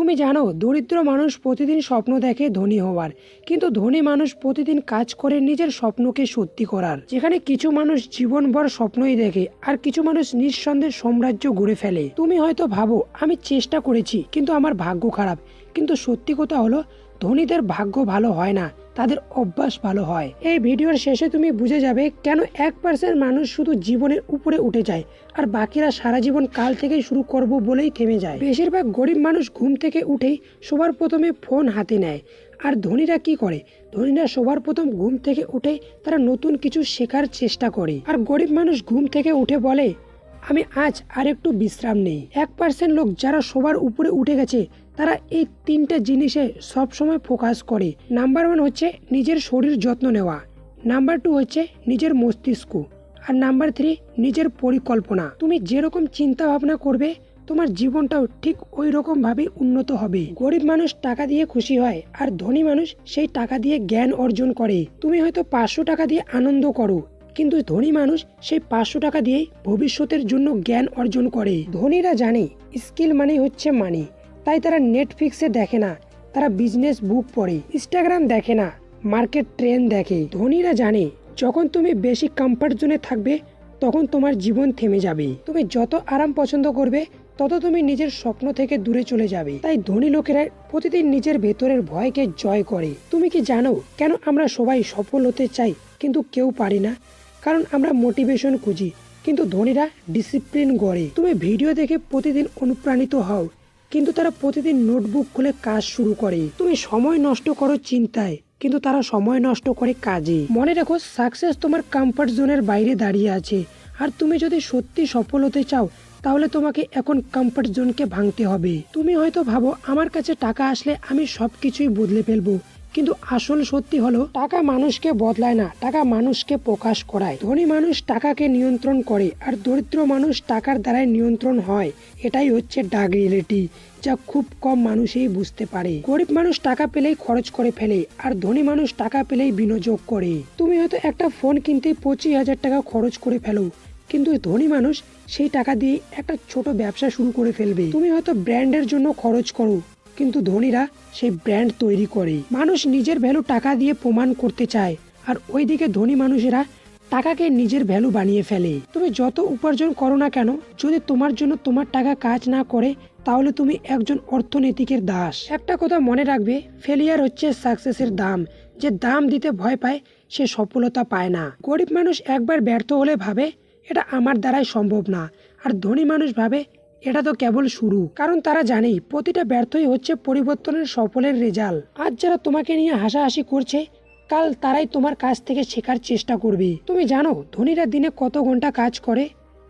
তুমি জানো, দরিদ্র মানুষ প্রতিদিন স্বপ্ন দেখে ধনী হওয়ার। কিন্তু ধনী মানুষ প্রতিদিন কাজ করে নিজের স্বপ্নকে সত্যি করার। যেখানে কিছু মানুষ জীবনভর স্বপ্নই দেখে, আর কিছু মানুষ নিঃসন্দেহ সাম্রাজ্য গড়ে ফেলে। তুমি হয়তো ভাবো, আমি চেষ্টা করেছি, কিন্তু আমার ভাগ্য খারাপ। কিন্তু সত্যি কথা হলো, ধনীদের ভাগ্য ভালো হয় না। তাদের অভ্যাস ভালো হয়। এই ভিডিওর শেষে তুমি বুঝে যাবে কেন এক পার্সেন্ট মানুষ শুধু জীবনের উপরে উঠে যায় আর বাকিরা সারা জীবন কাল থেকেই শুরু করব বলেই থেমে যায়। বেশিরভাগ গরিব মানুষ ঘুম থেকে উঠেই সবার প্রথমে ফোন হাতে নেয়। আর ধনীরা কি করে? ধনীরা সবার প্রথম ঘুম থেকে উঠে তারা নতুন কিছু শেখার চেষ্টা করে। আর গরিব মানুষ ঘুম থেকে উঠে বলে, আমি আজ আর একটু বিশ্রাম নেই। এক পার্সেন্ট লোক যারা সবার উপরে উঠে গেছে তারা এই তিনটে জিনিসে সবসময় ফোকাস করে। নাম্বার ওয়ান হচ্ছে নিজের শরীর যত্ন নেওয়া। নাম্বার টু হচ্ছে নিজের মস্তিষ্ক। আর নাম্বার থ্রি নিজের পরিকল্পনা। তুমি যেরকম চিন্তা ভাবনা করবে, তোমার জীবনটাও ঠিক ওই রকম ভাবে উন্নত হবে। গরিব মানুষ টাকা দিয়ে খুশি হয়, আর ধনী মানুষ সেই টাকা দিয়ে জ্ঞান অর্জন করে। তুমি হয়তো পাঁচশো টাকা দিয়ে আনন্দ করো, কিন্তু ধনী মানুষ সেই পাঁচশো টাকা দিয়েই ভবিষ্যতের জন্য জ্ঞান অর্জন করে। ধনীরা জানে স্কিল মানে হচ্ছে মানি তাই তারা নেটফ্লিক্সে দেখে না। তারা বিজনেস বুক পড়ে ইনস্টাগ্রাম দেখে না মার্কেট ট্রেন্ড দেখে। ধনীরা জানে, যখন তুমি বেশি কমফর্ট জোনে থাকবে, তখন তোমার জীবন থেমে যাবে। তুমি যত আরাম পছন্দ করবে, তত তুমি নিজের স্বপ্ন থেকে দূরে চলে যাবে। তাই ধনী লোকেরা প্রতিদিন নিজের ভেতরের ভয়কে জয় করে। তুমি কি জানো, কেন আমরা সবাই সফল হতে চাই, কিন্তু কেউ পারি না? কারণ আমরা মোটিভেশন খুঁজি, কিন্তু ধনীরা ডিসিপ্লিন গড়ে। তুমি ভিডিও দেখে প্রতিদিন অনুপ্রাণিত হও। কিন্তু তারা প্রতিদিন নোটবুক খুলে কাজ শুরু করে। তুমি সময় নষ্ট করো চিন্তায়, কিন্তু তারা সময় নষ্ট করে কাজে। মনে রাখো সাকসেস তোমার কমফর্ট জোনের বাইরে দাঁড়িয়ে আছে। আর তুমি যদি সত্যি সফল হতে চাও, তাহলে তোমাকে এখন কমফর্ট জোনকে ভাঙতে হবে। তুমি হয়তো ভাবো, আমার কাছে টাকা আসলে আমি সব কিছুই বদলে ফেলব। কিন্তু আসল সত্যি হলো, টাকা মানুষকে বদলায় না, টাকা মানুষকে প্রকাশ করায়। ধনী মানুষ টাকাকে নিয়ন্ত্রণ করে আর দরিদ্র মানুষ টাকার দ্বারাই নিয়ন্ত্রণ হয়। এটাই হচ্ছে ডাক রিয়েলিটি, যা খুব কম মানুষই বুঝতে পারে। গরিব মানুষ টাকা পেলেই খরচ করে ফেলে আর ধনী মানুষ টাকা পেলেই বিনিয়োগ করে। তুমি হয়তো একটা ফোন কিনতে পঁচিশ হাজার টাকা খরচ করে ফেলো, কিন্তু ধনী মানুষ সেই টাকা দিয়ে একটা ছোট ব্যবসা শুরু করে ফেলবে। তুমি হয়তো ব্র্যান্ডের জন্য খরচ করো কিন্তু ধনীরা সেই ব্র্যান্ড তৈরি করে মানুষ নিজের ভ্যালু টাকা দিয়ে প্রমাণ করতে চায়, আর ওইদিকে ধনী মানুষেরা টাকাকে নিজের ভ্যালু বানিয়ে ফেলে। তুমি যত উপার্জন করো না কেন, যদি তোমার জন্য তোমার টাকা কাজ না করে, তাহলে তুমি একজন অর্থনীতিকের দাস। একটা কথা মনে রাখবে ফেলিয়ার হচ্ছে সাকসেসের দাম। যে দাম দিতে ভয় পায়, সে সফলতা পায় না। গরিব মানুষ একবার ব্যর্থ হলে ভাবে, এটা আমার দ্বারাই সম্ভব না। আর ধনী মানুষ ভাবে এটা তো কেবল শুরু। কারণ তারা জানেই, প্রতিটা ব্যর্থই হচ্ছে পরিবর্তনের সফলের রেজাল্ট। আজ যারা তোমাকে নিয়ে হাসাহাসি করছে, কাল তারাই তোমার কাছ থেকে শেখার চেষ্টা করবে। তুমি জানো, ধনীরা দিনে কত ঘণ্টা কাজ করে?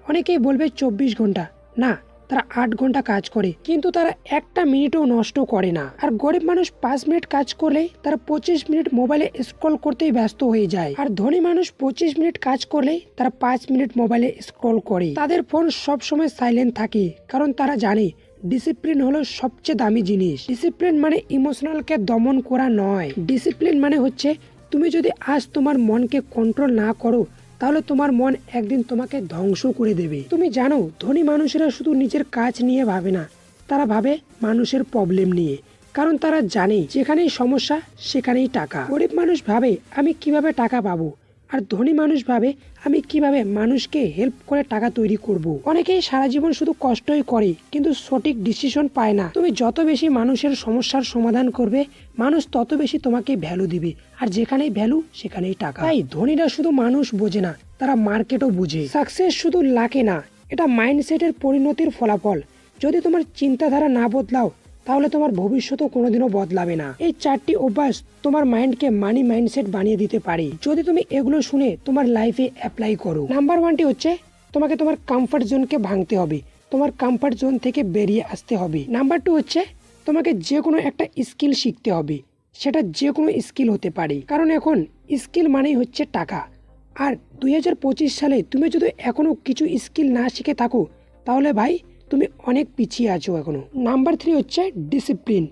অনেকেই বলবে চব্বিশ ঘণ্টা। না তারা আট ঘণ্টা কাজ করে, কিন্তু তারা একটা মিনিটও নষ্ট করে না। আর গরিব মানুষ পাঁচ মিনিট কাজ করলেই তারা পঁচিশ মিনিট মোবাইলে স্ক্রল করতেই ব্যস্ত হয়ে যায়। আর ধনী মানুষ পঁচিশ মিনিট কাজ করলেই তারা পাঁচ মিনিট মোবাইলে স্ক্রল করে। তাদের ফোন সব সময় সাইলেন্ট থাকে, কারণ তারা জানে ডিসিপ্লিন হলো সবচেয়ে দামি জিনিস। ডিসিপ্লিন মানে ইমোশনালকে দমন করা নয়। ডিসিপ্লিন মানে হচ্ছে, তুমি যদি আজ তোমার মনকে কন্ট্রোল না করো তাহলে তোমার মন একদিন তোমাকে ধ্বংস করে দেবে। তুমি জানো, ধনী মানুষেরা শুধু নিজের কাজ নিয়ে ভাবে না। তারা ভাবে মানুষের প্রবলেম নিয়ে। কারণ তারা জানে, যেখানেই সমস্যা, সেখানেই টাকা। গরিব মানুষ ভাবে, আমি কীভাবে টাকা পাবো? আর ধনী মানুষ ভাবে আমি কীভাবে মানুষকে হেল্প করে টাকা তৈরি করব। অনেকেই সারা জীবন শুধু কষ্টই করে, কিন্তু সঠিক ডিসিশন পায় না। তুমি যত বেশি মানুষের সমস্যার সমাধান করবে, মানুষ তত বেশি তোমাকে ভ্যালু দিবে। আর যেখানেই ভ্যালু সেখানেই টাকা। তাই ধনীরা শুধু মানুষ বোঝে না, তারা মার্কেটও বুঝে। সাকসেস শুধু লাকে না, এটা মাইন্ডসেটের পরিণতির ফলাফল। যদি তোমার চিন্তাধারা না বদলাও তাহলে তোমার ভবিষ্যৎও কোনোদিনও বদলাবে না। এই চারটি অভ্যাস তোমার মাইন্ডকে মানি মাইন্ডসেট বানিয়ে দিতে পারে। যদি তুমি এগুলো শুনে তোমার লাইফে অ্যাপ্লাই করো। নাম্বার ওয়ানটি হচ্ছে তোমাকে তোমার কমফর্ট জোনকে ভাঙতে হবে। তোমার কমফর্ট জোন থেকে বেরিয়ে আসতে হবে। নাম্বার টু হচ্ছে তোমাকে যে কোনো একটা স্কিল শিখতে হবে। সেটা যে কোনো স্কিল হতে পারে। কারণ এখন স্কিল মানেই হচ্ছে টাকা। আর দুই হাজার পঁচিশ সালে তুমি যদি এখনও কিছু স্কিল না শিখে থাকো, তাহলে ভাই তুমি অনেক পিছিয়ে আছো এখনও। নাম্বার থ্রি হচ্ছে ডিসিপ্লিন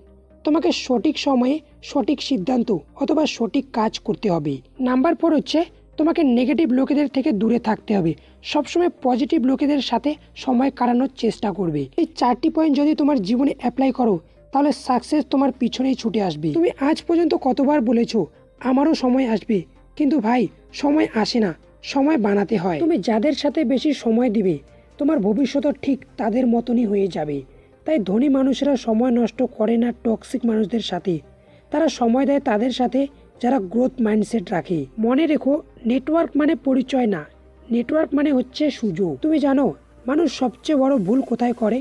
তোমাকে সঠিক সময়ে সঠিক সিদ্ধান্ত অথবা সঠিক কাজ করতে হবে। নাম্বার ফোর হচ্ছে তোমাকে নেগেটিভ লোকেদের থেকে দূরে থাকতে হবে। সবসময় পজিটিভ লোকেদের সাথে সময় কাটানোর চেষ্টা করবে। এই চারটি পয়েন্ট যদি তোমার জীবনে অ্যাপ্লাই করো, তাহলে সাকসেস তোমার পিছনেই ছুটে আসবে। তুমি আজ পর্যন্ত কতবার বলেছ, আমারও সময় আসবে কিন্তু ভাই, সময় আসে না। সময় বানাতে হয়। তুমি যাদের সাথে বেশি সময় দিবে তোমার ভবিষ্যৎ ঠিক তাদের মতনই হয়ে যাবে। তাই ধনী মানুষেরা সময় নষ্ট করে না টক্সিক মানুষদের সাথে। তারা সময় দেয় তাদের সাথে যারা গ্রোথ মাইন্ডসেট রাখে। মনে রেখো নেটওয়ার্ক মানে পরিচয় না। নেটওয়ার্ক মানে হচ্ছে সুযোগ। তুমি জানো, মানুষ সবচেয়ে বড় ভুল কোথায় করে?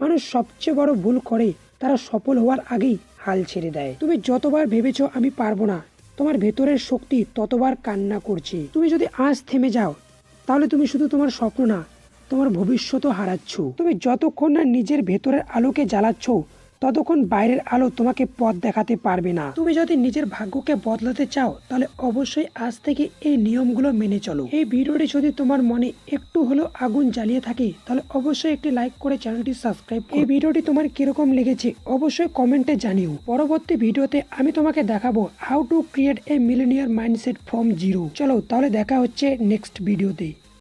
মানুষ সবচেয়ে বড় ভুল করে তারা সফল হওয়ার আগেই হাল ছেড়ে দেয়। তুমি যতবার ভেবেছো আমি পারব না, তোমার ভেতরের শক্তি ততবার কান্না করছে। তুমি যদি আজ থেমে যাও, তাহলে তুমি শুধু তোমার স্বপ্ন না তোমার ভবিষ্যতও হারাচ্ছ। তুমি যতক্ষণ না নিজের ভেতরের আলোকে জ্বালাচ্ছ, ততক্ষণ বাইরের আলো তোমাকে পথ দেখাতে পারবে না। তুমি যদি নিজের ভাগ্যকে বদলাতে চাও, তাহলে অবশ্যই আজ থেকে এই নিয়মগুলো মেনে চলো। এই ভিডিওটি যদি তোমার মনে একটু হলেও আগুন জ্বালিয়ে থাকে, তাহলে অবশ্যই একটি লাইক করে চ্যানেলটি সাবস্ক্রাইব এই ভিডিওটি তোমার কীরকম লেগেছে, অবশ্যই কমেন্টে জানিও। পরবর্তী ভিডিওতে আমি তোমাকে দেখাবো how to create a millionaire mindset from zero চলো, তাহলে দেখা হচ্ছে নেক্সট ভিডিওতে